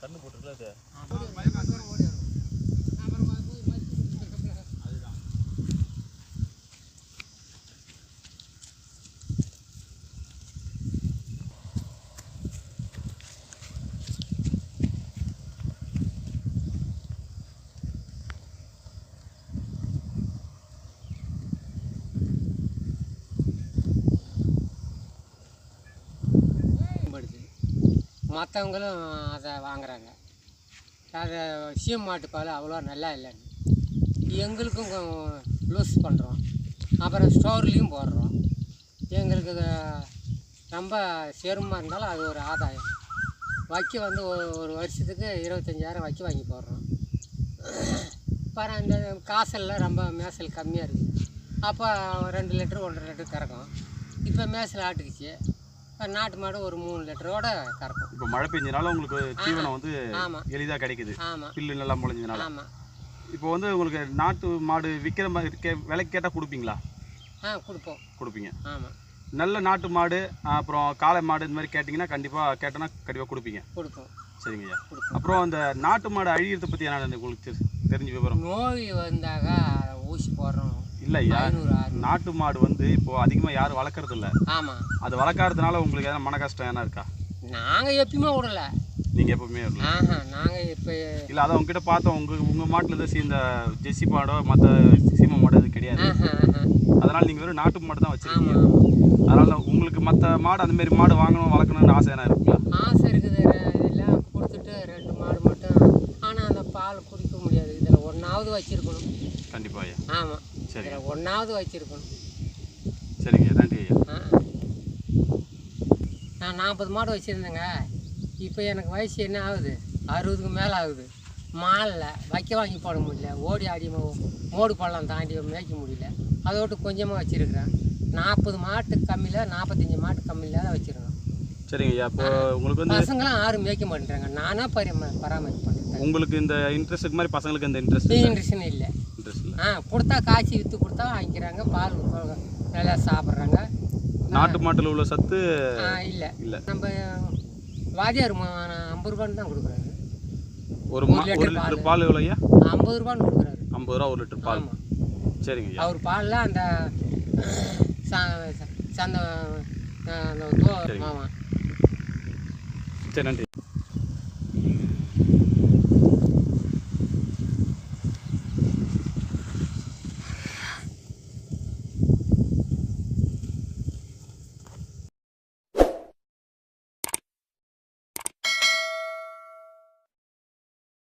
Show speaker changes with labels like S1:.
S1: கண்ணு போட்டுருக்கல அது?
S2: மற்றவங்களும் அதை வாங்குறாங்க. அது சீம் மாட்டு பால் அவ்வளோ நல்லா இல்லைன்னு. எங்களுக்கும் லூஸ் பண்ணுறோம் அப்புறம் ஸ்டோர்லேயும் போடுறோம். எங்களுக்கு ரொம்ப சிரமமாக இருந்தாலும் அது ஒரு ஆதாயம். வைக்க வந்து ஒரு ஒரு வருஷத்துக்கு இருபத்தஞ்சாயிரம் வைக்க வாங்கி போடுறோம். அப்புறம் இந்த காசெல்லாம் ரொம்ப மேசல் கம்மியாக இருக்குது அப்போ ரெண்டு லிட்டர் ஒன்றரை லிட்டர் கறக்கும். இப்போ மேசல் ஆட்டுக்குச்சு. நாட்டு மாடு ஒரு மூணு லிட்டரோட கறக்கும்.
S1: இப்போ மழை பெஞ்சனால உங்களுக்கு தீவனம் வந்து எளிதாக கிடைக்குது. பில்லு நல்லா முளைஞ்சதுனால.
S2: ஆமாம்
S1: இப்போ வந்து உங்களுக்கு நாட்டு மாடு விற்கிற மாதிரி கே விலைக்கு கேட்டால் கொடுப்பீங்களா?
S2: ஆ கொடுப்போம்.
S1: கொடுப்பீங்க.
S2: ஆமாம்
S1: நல்ல நாட்டு மாடு அப்புறம் காளை மாடு இந்த மாதிரி கேட்டிங்கன்னா கண்டிப்பாக கேட்டோன்னா கண்டிப்பாக கொடுப்பீங்க.
S2: கொடுப்போம்.
S1: சரிங்க ஐயா.
S2: கொடுப்போம்.
S1: அப்புறம் அந்த நாட்டு மாடு அழியறதை பற்றி என்ன உங்களுக்கு தெரி- தெரிஞ்ச விவரம்?
S2: நோய் வந்தாக ஊசி போடுறோம்.
S1: இல்லை ஐயா
S2: ஐநூறு ஆறு
S1: நாட்டு மாடு வந்து இப்போ அதிகமாக யாரும் வளர்க்குறது இல்லை
S2: ஆமாம்
S1: அது வளர்க்கறதுனால உங்களுக்கு எதனா மன கஷ்டம் என்ன இருக்கா?
S2: நாங்கள் எப்பயுமே விடல.
S1: நீங்கள் எப்பவுமே வரல
S2: ஆஹா நாங்கள் இப்போ
S1: இல்லை அதான் உங்ககிட்ட பார்த்தோம். உங்கள் உங்கள் மாட்டில் தான் இந்த ஜெர்சி மாடோ மற்ற சீம மாடு அது கிடையாது. அதனால் நீங்கள் வெறும் நாட்டு மாடு தான் வச்சுருக்கீங்க. அதனால் உங்களுக்கு மற்ற மாடு அந்த மாதிரி மாடு வாங்கணும் வளர்க்கணும்னு ஆசை என்ன இருக்குங்களா?
S2: ஆசை இருக்குது. இதெல்லாம் கொடுத்துட்டு ரெண்டு மாடு மட்டும். ஆனால் அந்த பால் குடிக்க முடியாது. இதில் ஒன்றாவது வச்சுருக்கணும்.
S1: கண்டிப்பாக
S2: ஆமாம்
S1: சரி
S2: ஒன்றாவது வச்சுருக்கணும்.
S1: சரிங்க நன்றி ஐயா.
S2: நான் நாற்பது மாடு வச்சுருந்தேங்க. இப்போ எனக்கு வயசு என்ன ஆகுது? அறுபதுக்கு மேலே ஆகுது. மாலில் வைக்க வாங்கி போட முடியல. ஓடி ஆடி மோடு பள்ளம் தாண்டி மேய்க்க முடியல. அதை விட்டு கொஞ்சமாக வச்சுருக்கிறேன். நாற்பது மாட்டு கம்மியில் நாற்பத்தஞ்சு மாட்டு கம்மியில் தான் வச்சுருக்கேன்
S1: சரிங்க ஐயா. இப்போ உங்களுக்கு வந்து
S2: பசங்களாம் யாரும் மேய்க்க மாட்டேறாங்க நானாக பரிம பராமரிப்பு பண்ணுறேன்
S1: உங்களுக்கு இந்த இன்ட்ரெஸ்ட்டுக்கு மாதிரி பசங்களுக்கு இந்த இன்ட்ரெஸ்ட்
S2: இன்ட்ரெஸ்ட்னு இல்லை
S1: இன்ட்ரெஸ்ட் இல்லை.
S2: ஆ கொடுத்தா காய்ச்சி விற்று கொடுத்தா வாங்கிக்கிறாங்க பால் நல்லா சாப்பிட்றாங்க.
S1: நாட்டு மாட்டில் உள்ள சத்து
S2: இல்லை.
S1: இல்லை.
S2: நம்ம வாதியார் ஐம்பது ரூபான்னு தான் கொடுக்குறாரு.
S1: ஒரு
S2: ஒரு லிட்டர்
S1: பால். எவ்வளோ ஐயா?
S2: ஐம்பது ரூபான்னு கொடுக்குறாரு.
S1: ஐம்பது ரூபா ஒரு லிட்டர் பால். சரிங்க
S2: அவர் பாலில் அந்த சந்த
S1: சரி நன்றி.